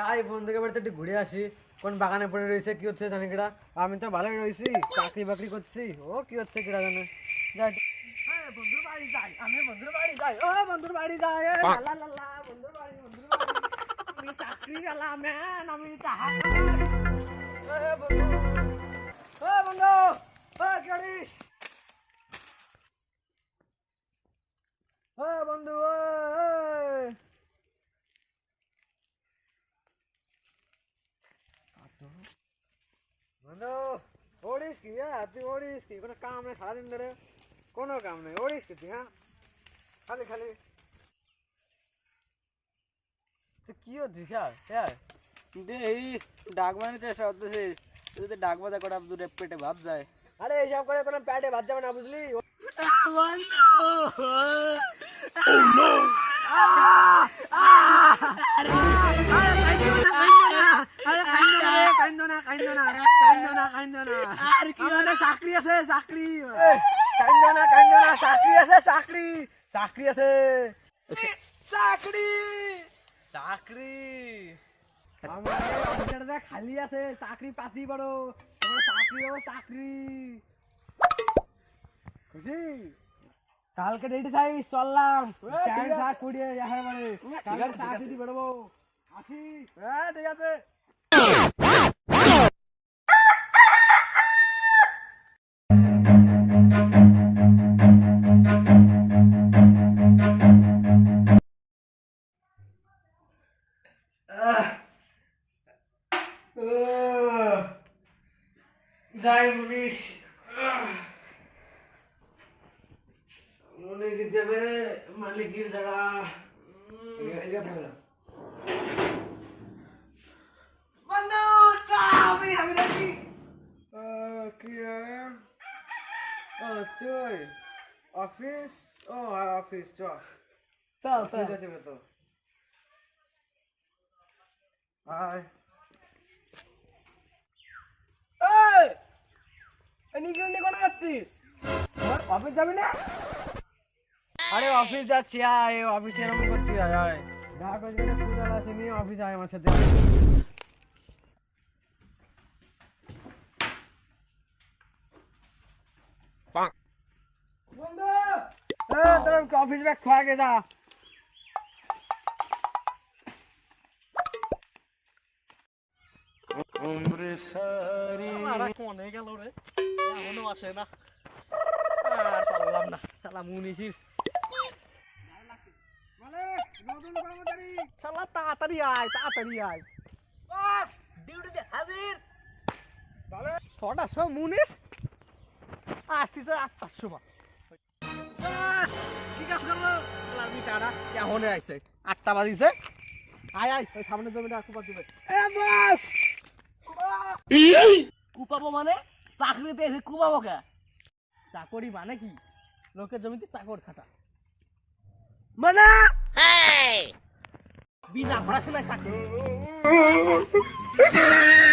যাই বন্ধুকে বাড়িতে একটু ঘুরে আসি। কোন বাগানে পড়ে রয়েছে কি হচ্ছে জানি কিরা আমি তো ভালোই রয়েছি চাকরি বাকরি করছি। ও কি হচ্ছে কিরা জানে? যাই হ্যাঁ, বন্ধুর বাড়ি যাই আমি বন্ধুর বাড়ি যাই। ও বন্ধুর বাড়ি যাই এ, লা, লা, লা, লা, বন্ধুর বাড়ি বন্ধুর বাড়ি। আমি চাকরি ম্যান আমি টাকা বন্ধু। ও বন্ধু ও কি করিস ও বন্ধু ওই বন্ধু ওড়িস কি? হ্যাঁ তুই ওড়িস কি? কোনো কাম নেই সারাদিন ধরে। কোনো কাম নেই ওড়িস কি তুই হ্যাঁ? খালি খালি। তুই কি হচ্ছিস হ্যাঁ হ্যাঁ এই ডাক মানে চেষ্টা করতেছি যদি ডাক বাজা করা দূরে পেটে ভাব যায়। আরে এইসব করে কোনো প্যাটে ভাত যাবে না বুঝলি? চাকরি আছে চাকরি। কান্দ না কান্দ না চাকরি আছে চাকরি চাকরি আছে। চাকরি। চাকরি। আমার অফিসারটা খালি আছে চাকরি পাতি বড়। তোমার চাকরি চাকরি। খুশি? কালকে রেডি থাই চললাম। চার শাক কুড়িয়ে কালকে চাকরি বেরোবো। আসি। হ্যাঁ ঠিক আছে। যাই মুনিশ মনে কি যাবে মালিকের জায়গা বন্ধু চা আমি আমি রাখি। কি ও তুই? অফিস? ও অফিস চ চল অফিস যাবে তো আয় নিচে কোনে যাচ্ছিস? অফিস যাবি না? আরে অফিস যাচ্ছি আয় অফিসে এরকম করতে আয়। আয় ঢাকা থেকে কুদাল আসে নিয়ে অফিস আয় আমার সাথে। বন্ধু! তোর অফিস ব্যাগ খোয়া গে যা। মারা কোনে গেল রে। এখনও আসে না। আর পারলাম না। শালা মুনিশির মালিক নতুন কর্মচারী। শালা তাড়াতাড়ি আয় তাড়াতাড়ি আয়। বাস ডিউটিতে হাজির। ছটার সময় আসতেছে আটটার সময় বাস কি কাজ করল আমি টাটা এখনে আইছে? আটটা বাজিছে। আয় আয় সামনে জমিটা কুপা দিবে। এ বাস! কুপাবো মানে? চাকরিতে এসে কুপাবো কে? চাকরি মানে কি? লোকের জমিতে চাকর খাটা। মানে? বিনা পড়াশোনায় চাকরি।